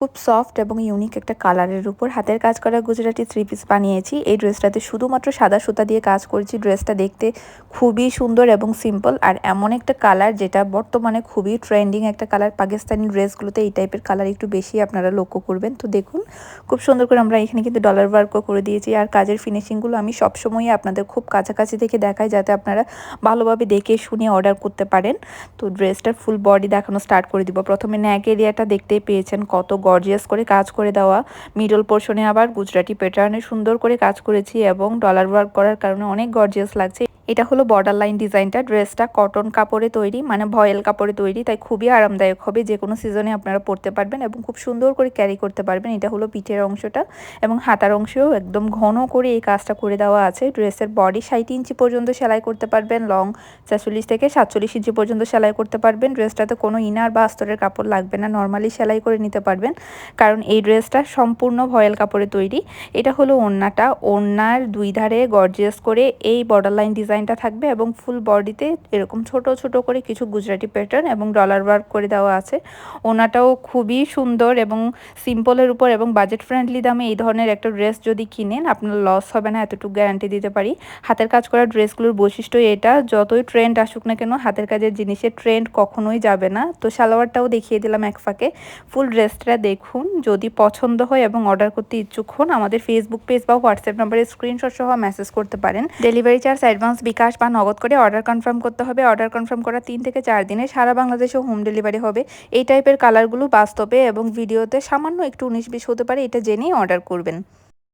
খুব সফট এবং ইউনিক একটা কালারের উপর হাতের কাজ করা গুজরাটি থ্রি পিস বানিয়েছি। এই ড্রেসটাতে শুধুমাত্র সাদা সুতা দিয়ে কাজ করেছি। ড্রেসটা দেখতে খুবই সুন্দর এবং সিম্পল আর এমন একটা কালার যেটা বর্তমানে খুবই ট্রেন্ডিং একটা কালার। পাকিস্তানি ড্রেসগুলোতে এই টাইপের কালার একটু বেশি আপনারা লক্ষ্য করবেন। তো দেখুন, খুব সুন্দর করে আমরা এখানে কিন্তু ডলার ওয়ার্কও করে দিয়েছি আর কাজের ফিনিশিংগুলো আমি সবসময়ই আপনাদের খুব কাছাকাছি থেকে দেখাই যাতে আপনারা ভালোভাবে দেখে শুনে অর্ডার করতে পারেন। তো ড্রেসটার ফুল বডি দেখানো স্টার্ট করে দিব। প্রথমে ন্যাক এরিয়াটা দেখতেই পেয়েছেন কত গর্জিয়াস করে কাজ করে দেওয়া। মিডল পোর্শনে আবার গুজরাটি প্যাটার্নে সুন্দর করে কাজ করেছি এবং ডলার ওয়ার্ক করার কারণে অনেক গর্জিয়াস লাগছে। এটা হলো বর্ডার লাইন ডিজাইনটা ড্রেসটা কটন কাপড়ে তৈরি মানে ভয়েল কাপড়ে তৈরি, তাই খুবই আরামদায়ক হবে। যে কোনো সিজনে আপনারা পরতে পারবেন এবং খুব সুন্দর করে ক্যারি করতে পারবেন। এটা হলো পিঠের অংশটা এবং হাতার অংশেও একদম ঘন করে এই কাজটা করে দেওয়া আছে। ড্রেসের বডি ষাট ইঞ্চি পর্যন্ত সেলাই করতে পারবেন লং ছেচল্লিশ থেকে সাতচল্লিশ ইঞ্চি পর্যন্ত সেলাই করতে পারবেন। ড্রেসটাতে কোনো ইনার বা আস্তরের কাপড় লাগবে না নর্মালি সেলাই করে নিতে পারবেন। কারণ এই ড্রেসটা সম্পূর্ণ ভয়েল কাপড়ে তৈরি। এটা হলো ওড়নাটা ওড়নার দুই ধারে গর্জিয়াস করে এই বর্ডার লাইন ডিজাইনটা থাকবে এবং ফুল বডিতে এরকম ছোট ছোট করে কিছু গুজরাটি প্যাটার্ন এবং ডলার ওয়ার্ক করে দেওয়া আছে। ওনাটাও খুবই সুন্দর এবং সিম্পলের উপর এবং বাজেট ফ্রেন্ডলি দামে এই ধরনের একটা ড্রেস যদি কিনেন, আপনার লস হবে না, এতটুকু গ্যারান্টি দিতে পারি। হাতের কাজ করা ড্রেসগুলোর বৈশিষ্ট্য এটা, যতই ট্রেন্ড আসুক না কেন, হাতের কাজের জিনিসের ট্রেন্ড কখনোই যাবে না। তো সালোয়ারটাও দেখিয়ে দিলাম এক ফাঁকে। ফুল ড্রেসটা দেখুন, যদি পছন্দ হয় এবং অর্ডার করতে ইচ্ছুক হন, আমাদের ফেসবুক পেজ বা হোয়াটসঅ্যাপ নাম্বারে স্ক্রিনশট সহ মেসেজ করতে পারেন। ডেলিভারি চার্জ অ্যাডভান্স বিকাশ বা নগদ করে অর্ডার কনফার্ম করতে হবে। অর্ডার কনফার্ম করার তিন থেকে চার দিনে সারা বাংলাদেশে হোম ডেলিভারি হবে। এই টাইপের কালারগুলো বাস্তবে এবং ভিডিওতে সামান্য একটু উনিশ বিশ হতে পারে, এটা জেনেই অর্ডার করবেন।